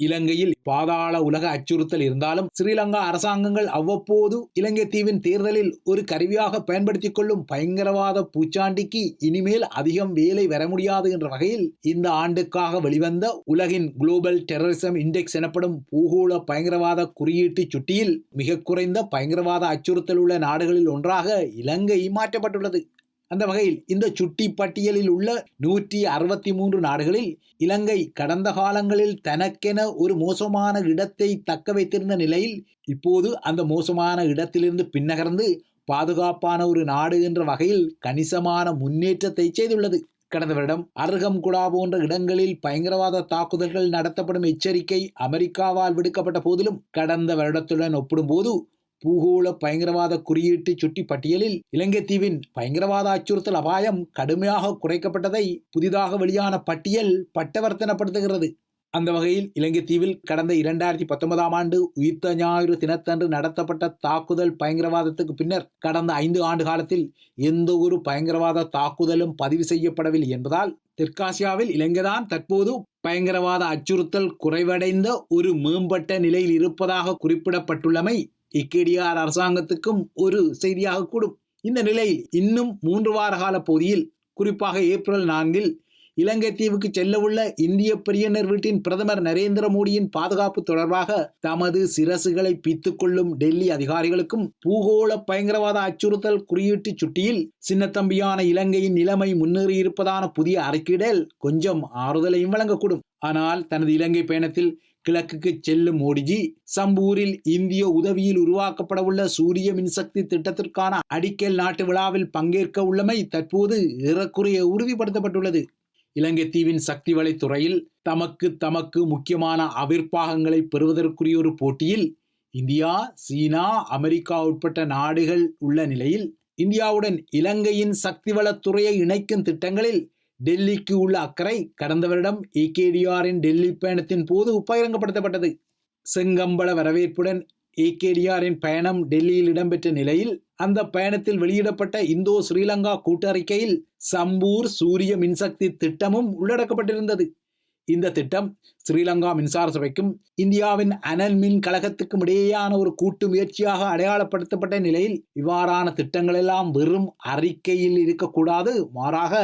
இலங்கையில் பாதாள உலக அச்சுறுத்தல் இருந்தாலும் ஸ்ரீலங்கா அரசாங்கங்கள் அவ்வப்போது இலங்கை தீவின் தேர்தலில் ஒரு கருவியாக பயன்படுத்திக் கொள்ளும் பயங்கரவாத பூச்சாண்டிக்கு இனிமேல் அதிகம் வேலை வர முடியாது என்ற வகையில் இந்த ஆண்டுக்காக வெளிவந்த உலகின் குளோபல் டெரரிசம் இண்டெக்ஸ் எனப்படும் பூகோள பயங்கரவாத குறியீட்டு சுட்டியில் மிக குறைந்த பயங்கரவாத அச்சுறுத்தல் உள்ள நாடுகளில் ஒன்றாக இலங்கை மாற்றப்பட்டுள்ளது. அந்த வகையில் இந்த சுட்டி பட்டியலில் உள்ள நூற்றி அறுபத்தி மூன்று நாடுகளில் இலங்கை கடந்த காலங்களில் தனக்கென ஒரு மோசமான இடத்தை தக்க வைத்திருந்த நிலையில் இப்போது அந்த மோசமான இடத்திலிருந்து பின்னகர்ந்து பாதுகாப்பான ஒரு நாடு என்ற வகையில் கணிசமான முன்னேற்றத்தை செய்துள்ளது. கடந்த வருடம் அருகம்குடா போன்ற இடங்களில் பயங்கரவாத தாக்குதல்கள் நடத்தப்படும் எச்சரிக்கை அமெரிக்காவால் விடுக்கப்பட்ட போதிலும் கடந்த வருடத்துடன் ஒப்பிடும்போது பூகோள பயங்கரவாத குறியீட்டு சுட்டி பட்டியலில் இலங்கை தீவின் பயங்கரவாத அச்சுறுத்தல் அபாயம் கடுமையாக குறைக்கப்பட்டதை புதிதாக வெளியான பட்டியல் பட்டவர்த்தனப்படுத்துகிறது. அந்த வகையில் இலங்கை தீவில் கடந்த இரண்டாயிரத்தி பத்தொன்பதாம் ஆண்டு உயிர்த்த ஞாயிறு தினத்தன்று நடத்தப்பட்ட தாக்குதல் பயங்கரவாதத்துக்கு பின்னர் கடந்த ஐந்து ஆண்டு காலத்தில் எந்த ஒரு பயங்கரவாத தாக்குதலும் பதிவு செய்யப்படவில்லை என்பதால் தெற்காசியாவில் இலங்கைதான் தற்போது பயங்கரவாத அச்சுறுத்தல் குறைவடைந்த ஒரு மேம்பட்ட நிலையில் இருப்பதாக குறிப்பிடப்பட்டுள்ளமை இக்கேடிஆர் அரசாங்கத்துக்கும் ஒரு செய்தியாக கூடும். இந்த நிலையில் இன்னும் மூன்று வார கால பகுதியில் குறிப்பாக ஏப்ரல் நான்கில் இலங்கை தீவுக்கு செல்லவுள்ள இந்திய பிரியனர் வீட்டின் பிரதமர் நரேந்திர மோடியின் பாதுகாப்பு தொடர்பாக தமது சிரசுகளை பித்துக் கொள்ளும் டெல்லி அதிகாரிகளுக்கும் பூகோள பயங்கரவாத அச்சுறுத்தல் குறியீட்டு சுட்டியில் சின்னத்தம்பியான இலங்கையின் நிலைமை முன்னேறியிருப்பதான புதிய அறிக்கையிடல் கொஞ்சம் ஆறுதலையும் வழங்கக்கூடும். ஆனால் தனது இலங்கை பயணத்தில் கிழக்குக்கு செல்லும் மோடிஜி சம்பூரில் இந்திய உதவியில் உருவாக்கப்படவுள்ள சூரிய மின்சக்தி திட்டத்திற்கான அடிக்கல் நாட்டு விழாவில் பங்கேற்க உள்ளமை தற்போது ஏறக்குறைய உறுதிப்படுத்தப்பட்டுள்ளது. இலங்கை தீவின் சக்தி வலைத்துறையில் தமக்கு தமக்கு முக்கியமான அவிர்ப்பாகங்களை பெறுவதற்குரிய ஒரு போட்டியில் இந்தியா சீனா அமெரிக்கா உட்பட்ட நாடுகள் உள்ள நிலையில் இந்தியாவுடன் இலங்கையின் சக்தி வளத்துறையை இணைக்கும் திட்டங்களில் டெல்லிக்கு உள்ள அக்கறை கடந்த வருடம் ஏகேடிஆரின் டெல்லி பயணத்தின் போது பகிரங்கப்படுத்தப்பட்டது செங்கம்பள வரவேற்புடன் ஏகேடிஆரின் பயணம் டெல்லியில் இடம்பெற்ற நிலையில் அந்த பயணத்தில் வெளியிடப்பட்ட இந்தோ ஸ்ரீலங்கா கூட்டறிக்கையில் சம்பூர் சூரிய மின்சக்தி திட்டமும் உள்ளடக்கப்பட்டிருந்தது. இந்த திட்டம் ஸ்ரீலங்கா மின்சார சபைக்கும் இந்தியாவின் அனல் மின் கழகத்துக்கும் இடையேயான ஒரு கூட்டு முயற்சியாக அடையாளப்படுத்தப்பட்ட நிலையில் இவ்வாறான திட்டங்கள் எல்லாம் வெறும் அறிக்கையில் இருக்கக்கூடாது. மாறாக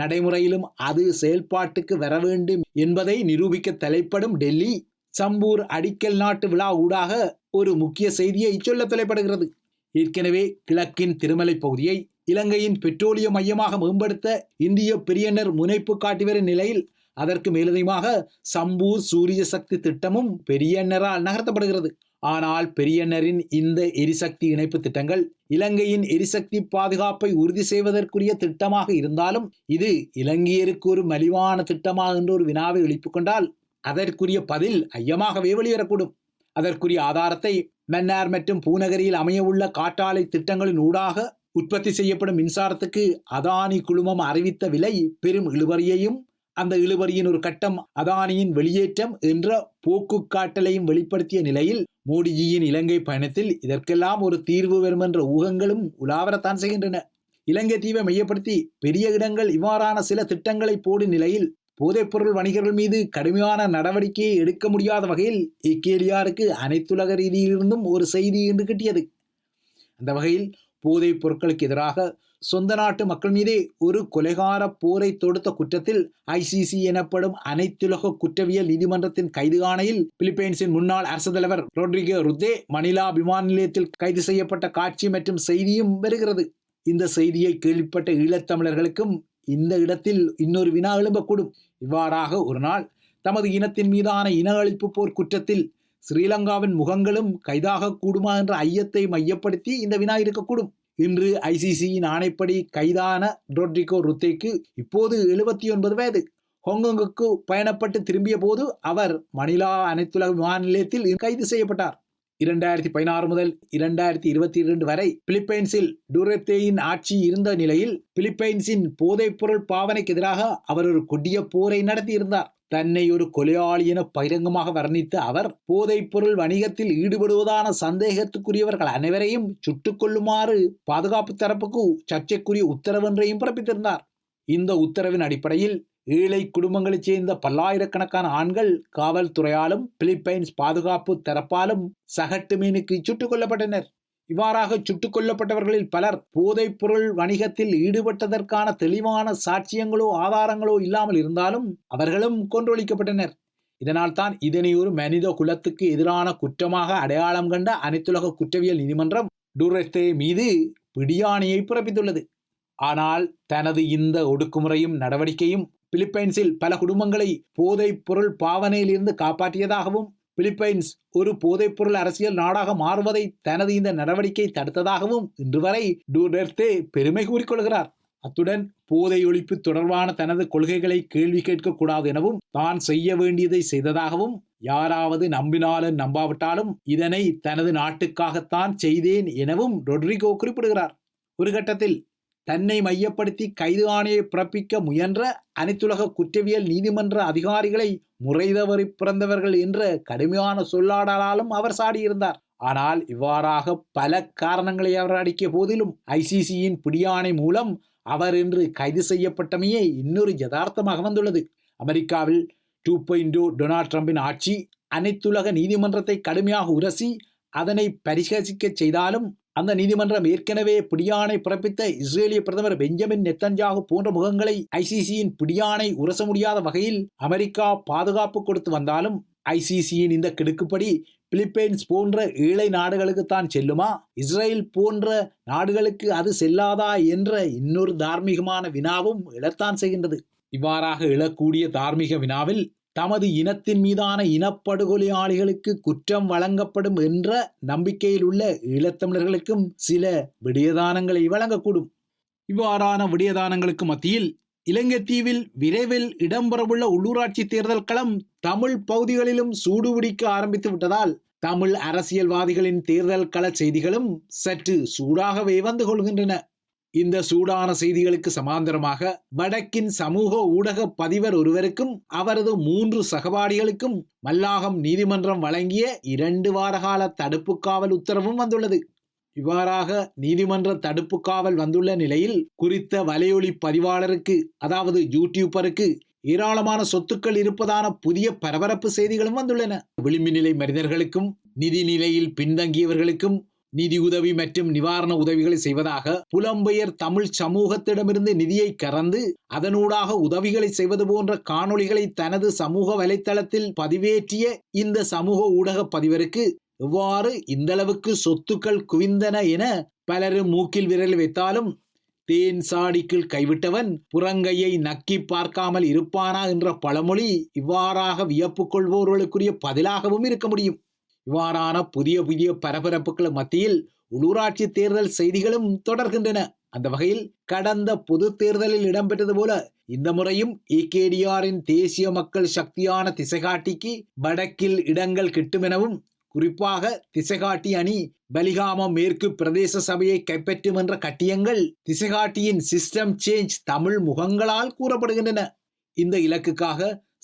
நடைமுறையிலும் அது செயல்பாட்டுக்கு வர வேண்டும் என்பதை நிரூபிக்க தலைப்படும் டெல்லி சம்பூர் அடிக்கல் நாட்டு விழா ஊடாக ஒரு முக்கிய செய்தியை சொல்ல தலைப்படுகிறது. ஏற்கனவே கிழக்கின் திருமலை பகுதியை இலங்கையின் பெட்ரோலிய மையமாக மேம்படுத்த இந்திய பிரியனர் முனைப்பு காட்டி வரும் நிலையில் அதற்கு மேலதிகமாக சம்பூர் சூரிய சக்தி திட்டமும் பெரியண்ணரால் நகர்த்தப்படுகிறது. ஆனால் பெரியண்ணரின் இந்த எரிசக்தி இணைப்பு திட்டங்கள் இலங்கையின் எரிசக்தி பாதுகாப்பை உறுதி செய்வதற்குரிய திட்டமாக இருந்தாலும் இது இலங்கையருக்கு ஒரு மலிவான திட்டமா என்று ஒரு வினாவை எழுப்பிக் கொண்டால் அதற்குரிய பதில் ஐயமாகவே வெளிவரக்கூடும். அதற்குரிய ஆதாரத்தை மன்னார் மற்றும் பூநகரியில் அமையவுள்ள காற்றாலை திட்டங்களின் ஊடாக உற்பத்தி செய்யப்படும் மின்சாரத்துக்கு அதானி குழுமம் அறிவித்த விலை பெரும் இழுவரியையும் அந்த இழுபறியின் ஒரு கட்டம் அதானியின் வெளியேற்றம் என்ற போக்கு காட்டலையும் வெளிப்படுத்திய நிலையில் மோடிஜியின் இலங்கை பயணத்தில் இதற்கெல்லாம் ஒரு தீர்வு வரும் என்ற ஊகங்களும் உலாவரத்தான் செய்கின்றன. இலங்கை தீவை மையப்படுத்தி பெரிய இடங்கள் இவ்வாறான சில திட்டங்களை போடும் நிலையில் போதைப்பொருள் வணிகர்கள் மீது கடுமையான நடவடிக்கையை எடுக்க முடியாத வகையில் இக்கேலியாருக்கு அனைத்துலக ரீதியிலிருந்தும் ஒரு செய்தி என்று கிட்டியது. அந்த வகையில் போதைப் பொருட்களுக்கு எதிராக சொந்த நாட்டு மக்கள் மீதே ஒரு கொலைகார போரை தொடுத்த குற்றத்தில் ஐசிசி எனப்படும் அனைத்துலக குற்றவியல் நீதிமன்றத்தின் கைது ஆணையில் பிலிப்பைன்ஸின் முன்னாள் அரசு தலைவர் ரோட்ரிகோ ருத்தே மணிலா விமான நிலையத்தில் கைது செய்யப்பட்ட காட்சி மற்றும் செய்தியும் வருகிறது. இந்த செய்தியை கேள்விப்பட்ட ஈழத்தமிழர்களுக்கும் இந்த இடத்தில் இன்னொரு வினா எழும்பக்கூடும். இவ்வாறாக ஒரு நாள் தமது இனத்தின் மீதான இன அழிப்பு போர் குற்றத்தில் ஸ்ரீலங்காவின் முகங்களும் கைதாக கூடுமா என்ற ஐயத்தை மையப்படுத்தி இந்த வினா இருக்கக்கூடும். இன்று ஐசிசியின் ஆணைப்படி கைதான ரோட்ரிகோ ருத்தேக்கு இப்போது எழுபத்தி ஒன்பது வயது. ஹாங்காங்குக்கு பயணப்பட்டு திரும்பிய போது அவர் மணிலா அனைத்துலக விமான நிலையத்தில் கைது செய்யப்பட்டார். இரண்டாயிரத்தி பதினாறு முதல் இரண்டாயிரத்தி இருபத்தி இரண்டு வரை பிலிப்பைன்ஸில் டூரத்தேயின் ஆட்சி இருந்த நிலையில் பிலிப்பைன்ஸின் போதைப்பொருள் பாவனைக்கு எதிராக அவர் ஒரு கொடிய போரை நடத்தியிருந்தார். தன்னை ஒரு கொலையாளி என பகிரங்கமாக வர்ணித்த அவர் போதைப் பொருள் வணிகத்தில் ஈடுபடுவதான சந்தேகத்துக்குரியவர்கள் அனைவரையும் சுட்டுக் கொள்ளுமாறு பாதுகாப்பு தரப்புக்கு சர்ச்சைக்குரிய உத்தரவொன்றையும் பிறப்பித்திருந்தார். இந்த உத்தரவின் அடிப்படையில் ஏழை குடும்பங்களைச் சேர்ந்த பல்லாயிரக்கணக்கான ஆண்கள் காவல்துறையாலும் பிலிப்பைன்ஸ் பாதுகாப்பு தரப்பாலும் சகட்டு மீனுக்கு சுட்டுக் கொல்லப்பட்டனர். இவ்வாறாக சுட்டுக் கொல்லப்பட்டவர்களில் பலர் போதைப் பொருள் வணிகத்தில் ஈடுபட்டதற்கான தெளிவான சாட்சியங்களோ ஆதாரங்களோ இல்லாமல் இருந்தாலும் அவர்களும் கொன்றொழிக்கப்பட்டனர். இதனால் தான் இதனை ஒரு மனித குலத்துக்கு எதிரான குற்றமாக அடையாளம் கண்ட அனைத்துலக குற்றவியல் நீதிமன்றம் டூரெஸ்டே மீது பிடியாணையை பிறப்பித்துள்ளது. ஆனால் தனது இந்த ஒடுக்குமுறையும் நடவடிக்கையும் பிலிப்பைன்ஸில் பல குடும்பங்களை போதைப் பொருள் பாவனையிலிருந்து காப்பாற்றியதாகவும் பிலிப்பைன்ஸ் ஒரு போதைப்பொருள் அரசியல் நாடாக மாறுவதை தனது இந்த நடவடிக்கை தடுத்ததாகவும் இன்று வரை டூடர்த்தே பெருமை கூறிக்கொள்கிறார். அத்துடன் போதை ஒழிப்பு தொடர்பான தனது கொள்கைகளை கேள்வி கேட்கக்கூடாது எனவும் தான் செய்ய வேண்டியதை செய்ததாகவும் யாராவது நம்பினாலும் நம்பாவிட்டாலும் இதனை தனது நாட்டுக்காகத்தான் செய்தேன் எனவும் ரொட்ரிகோ குறிப்பிடுகிறார். ஒரு கட்டத்தில் தன்னை மையப்படுத்தி கைது ஆணையை பிறப்பிக்க முயன்ற அனைத்துலக குற்றவியல் நீதிமன்ற அதிகாரிகளை முறைதவறி பிறந்தவர்கள் என்ற கடுமையான சொல்லாடலாலும் அவர் சாடியிருந்தார். ஆனால் இவ்வாறாக பல காரணங்களை அவர் அடிக்கிய போதிலும் ஐசிசியின் பிடியாணை மூலம் அவர் இன்று கைது செய்யப்பட்டமையே இன்னொரு யதார்த்தமாக வந்துள்ளது. அமெரிக்காவில் டூ பாயிண்ட் டொனால்ட் ட்ரம்பின் ஆட்சி அனைத்துலக நீதிமன்றத்தை கடுமையாக உரசி அதனை பரிகசிக்க செய்தாலும் அந்த நீதிமன்றம் ஏற்கனவே பிடியானை பிறப்பித்த இஸ்ரேலிய பிரதமர் பெஞ்சமின் நெத்தன்ஜாகு போன்ற முகங்களை ஐசிசியின் பிடியானை உரச முடியாத வகையில் அமெரிக்கா பாதுகாப்பு கொடுத்து வந்தாலும் ஐசிசியின் இந்த கிடுக்குப்படி பிலிப்பைன்ஸ் போன்ற ஏழை நாடுகளுக்கு தான் செல்லுமா? இஸ்ரேல் போன்ற நாடுகளுக்கு அது செல்லாதா என்ற இன்னொரு தார்மீகமான வினாவும் எழத்தான் செய்கின்றது. இவ்வாறாக எழக்கூடிய தார்மீக வினாவில் தமது இனத்தின் மீதான இனப்படுகொலையாளிகளுக்கு குற்றம் வழங்கப்படும் என்ற நம்பிக்கையில் உள்ள ஈழத்தமிழர்களுக்கும் சில விடியதானங்களை வழங்கக்கூடும். இவ்வாறான விடியதானங்களுக்கு மத்தியில் இலங்கைத்தீவில் விரைவில் இடம்பெறவுள்ள உள்ளூராட்சி தேர்தல் களம் தமிழ் பகுதிகளிலும் சூடுபிடிக்க ஆரம்பித்து விட்டதால் தமிழ் அரசியல்வாதிகளின் தேர்தல் கள செய்திகளும் சற்று சூடாகவே வந்து கொள்கின்றன. இந்த சூடான செய்திகளுக்கு சமாந்தரமாக வடக்கின் சமூக ஊடக பதிவர் ஒருவருக்கும் அவரது மூன்று சகபாடிகளுக்கும் மல்லாகம் நீதிமன்றம் வழங்கிய இரண்டு வாரகால தடுப்பு காவல் உத்தரவும் வந்துள்ளது. இவ்வாறாக நீதிமன்ற தடுப்பு காவல் வந்துள்ள நிலையில் குறித்த வலையொலி பதிவாளருக்கு அதாவது யூடியூபருக்கு ஏராளமான சொத்துக்கள் இருப்பதான புதிய பரபரப்பு செய்திகளும் வந்துள்ளன. விளிம்பு நிலை மனிதர்களுக்கும் நிதி நிலையில் பின்தங்கியவர்களுக்கும் நிதி உதவி மற்றும் நிவாரண உதவிகளை செய்வதாக புலம்பெயர் தமிழ் சமூகத்திடமிருந்து நிதியை கறந்து அதனூடாக உதவிகளை செய்வது போன்ற காணொளிகளை தனது சமூக வலைத்தளத்தில் பதிவேற்றிய இந்த சமூக ஊடக பதிவருக்கு எவ்வாறு இந்தளவுக்கு சொத்துக்கள் குவிந்தன என பலரும் மூக்கில் விரல் வைத்தாலும் தேன் சாடிக்குள் கைவிட்டவன் புறங்கையை நக்கி பார்க்காமல் இருப்பானா என்ற பழமொழி இவ்வாறாக வியப்பு கொள்வோர்களுக்குரிய பதிலாகவும் இருக்க முடியும். இவ்வாறான புதிய புதிய பரபரப்புகள் மத்தியில் உள்ளூராட்சி தேர்தல் செய்திகளும் தொடர்கின்றன. அந்த வகையில் கடந்த பொது தேர்தலில் இடம்பெற்றது போல இந்த முறையும் இகேடிஆரின் தேசிய மக்கள் சக்தியான திசைகாட்டிக்கு வடக்கில் இடங்கள் கிட்டுமெனவும் குறிப்பாக திசைகாட்டி அணி பலிகாமம் மேற்கு பிரதேச சபையை கைப்பற்றும் என்ற கட்டியங்கள் திசைகாட்டியின் சிஸ்டம் சேஞ்ச் தமிழ் முகங்களால் கூறப்படுகின்றன. இந்த இலக்குக்காக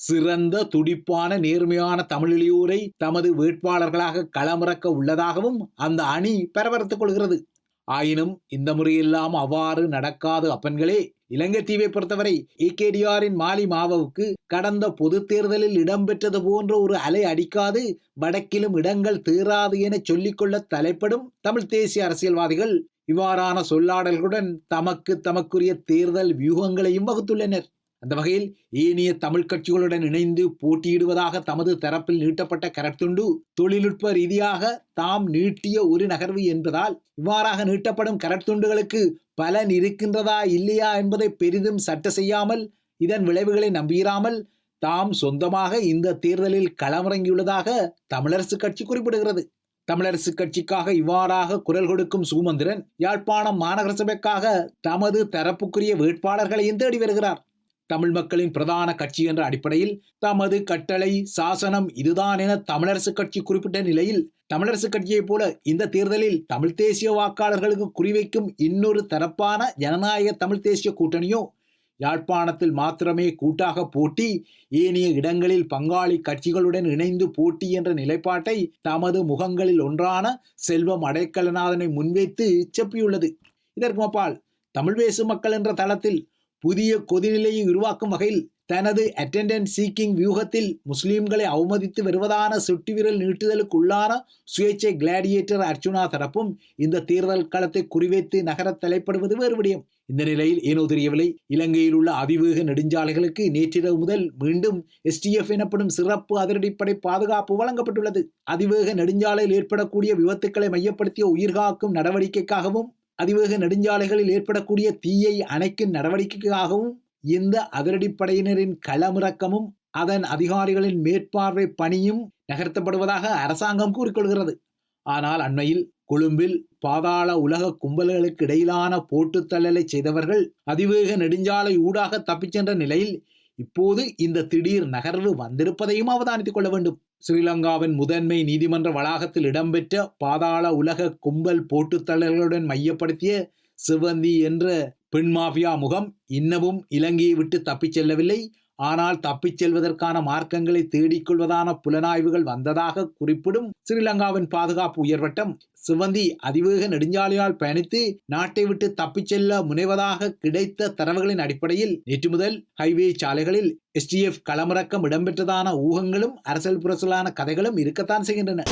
சிறந்த துடிப்பான நேர்மையான தமிழிலியூரை தமது வேட்பாளர்களாக களமிறக்க உள்ளதாகவும் அந்த அணி பரபரத்துக் கொள்கிறது. ஆயினும் இந்த முறையெல்லாம் அவ்வாறு நடக்காது அப்பன்களே இலங்கை தீவை பொறுத்தவரை ஏகேடிஆரின் மாலி மாவவுக்கு கடந்த பொது தேர்தலில் இடம்பெற்றது போன்ற ஒரு அலை அடிக்காது வடக்கிலும் இடங்கள் தீராது என சொல்லிக்கொள்ள தலைப்படும் தமிழ் தேசிய அரசியல்வாதிகள் இவ்வாறான சொல்லாடல்களுடன் தமக்கு தமக்குரிய தேர்தல் வியூகங்களையும் வகுத்துள்ளனர். அந்த வகையில் ஏனைய தமிழ் கட்சிகளுடன் இணைந்து போட்டியிடுவதாக தமது தரப்பில் நீட்டப்பட்ட கரத்துண்டு தொழில்நுட்ப ரீதியாக தாம் நீட்டிய ஒரு நகர்வு என்பதால் இவ்வாறாக நீட்டப்படும் கரத்துண்டுகளுக்கு பலன் இருக்கின்றதா இல்லையா என்பதை பெரிதும் சட்ட செய்யாமல் இதன் விளைவுகளை நம்பியிராமல் தாம் சொந்தமாக இந்த தேர்தலில் களமிறங்கியுள்ளதாக தமிழரசு கட்சி குறிப்பிடுகிறது. தமிழரசு கட்சிக்காக இவ்வாறாக குரல் கொடுக்கும் சுமந்திரன் யாழ்ப்பாணம் மாநகர சபைக்காக தமது தரப்புக்குரிய வேட்பாளர்களையும் தேடி வருகிறார். தமிழ் மக்களின் பிரதான கட்சி என்ற அடிப்படையில் தமது கட்டளை சாசனம் இதுதான் என தமிழரசு கட்சி குறிப்பிட்ட நிலையில் தமிழரசு கட்சியைப் போல இந்த தேர்தலில் தமிழ் தேசிய வாக்காளர்களுக்கு குறிவைக்கும் இன்னொரு தரப்பான ஜனநாயக தமிழ் தேசிய கூட்டணியோ யாழ்ப்பாணத்தில் மாத்திரமே கூட்டாக போட்டி ஏனைய இடங்களில் பங்காளி கட்சிகளுடன் இணைந்து போட்டி என்ற நிலைப்பாட்டை தமது முகங்களில் ஒன்றான செல்வம் அடைக்கலநாதனை முன்வைத்து செப்பியுள்ளது இதற்கு அப்பால் தமிழ் பேசும் மக்கள் என்ற தளத்தில் புதிய கொதிநிலையை உருவாக்கும் வகையில் தனது அட்டெண்டன்ஸ் சீக்கிங் வியூகத்தில் முஸ்லீம்களை அவமதித்து வருவதான சுட்டுவிரல் நீட்டுதலுக்குள்ளான சுயேட்சை கிளாடியேட்டர் அர்ஜுனா தரப்பும் இந்த தேர்தல் களத்தை குறிவைத்து நகர தலைப்படுவது வேறு விடயம். இந்த நிலையில் ஏனோ தெரியவில்லை. இலங்கையில் உள்ள அதிவேக நெடுஞ்சாலைகளுக்கு நேற்றிரவு முதல் மீண்டும் எஸ்டிஎஃப் எனப்படும் சிறப்பு அதிரடிப்படை பாதுகாப்பு வழங்கப்பட்டுள்ளது. அதிவேக நெடுஞ்சாலையில் ஏற்படக்கூடிய விபத்துக்களை மையப்படுத்திய உயிர்காக்கும் நடவடிக்கைக்காகவும் அதிவேக நெடுஞ்சாலைகளில் ஏற்படக்கூடிய தீயை அணைக்கும் நடவடிக்கைக்காகவும் இந்த அதிரடிப்படையினரின் களமிறக்கமும் அதன் அதிகாரிகளின் மேற்பார்வை பணியும் நகர்த்தப்படுவதாக அரசாங்கம் கூறிக்கொள்கிறது. ஆனால் அண்மையில் கொழும்பில் பாதாள உலக கும்பல்களுக்கு இடையிலான போட்டுத்தள்ளலை செய்தவர்கள் அதிவேக நெடுஞ்சாலை ஊடாக தப்பிச் சென்ற நிலையில் இப்போது இந்த திடீர் நகர்வு வந்திருப்பதையும் அவதானித்துக் கொள்ள வேண்டும். ஸ்ரீலங்காவின் முதன்மை நீதிமன்ற வளாகத்தில் இடம்பெற்ற பாதாள உலக கும்பல் போட்டுத்தள்ளல்களுடன் மையப்படுத்திய சிவந்தி என்ற பெண் மாஃபியா முகம் இன்னமும் இலங்கையை விட்டு தப்பிச் செல்லவில்லை. ஆனால் தப்பிச் செல்வதற்கான மார்க்கங்களை தேடிக்கொள்வதான புலனாய்வுகள் வந்ததாக குறிப்பிடும் ஸ்ரீலங்காவின் பாதுகாப்பு உயர்வட்டம் சிவந்தி அதிவேக நெடுஞ்சாலையால் பயணித்து நாட்டை விட்டு தப்பிச் செல்ல முனைவதாக கிடைத்த தரவுகளின் அடிப்படையில் நேற்று முதல் ஹைவே சாலைகளில் எஸ்டிஎஃப் களமிறக்கம் இடம்பெற்றதான ஊகங்களும் அரசியல் புரசலான கதைகளும் இருக்கத்தான் செய்கின்றன.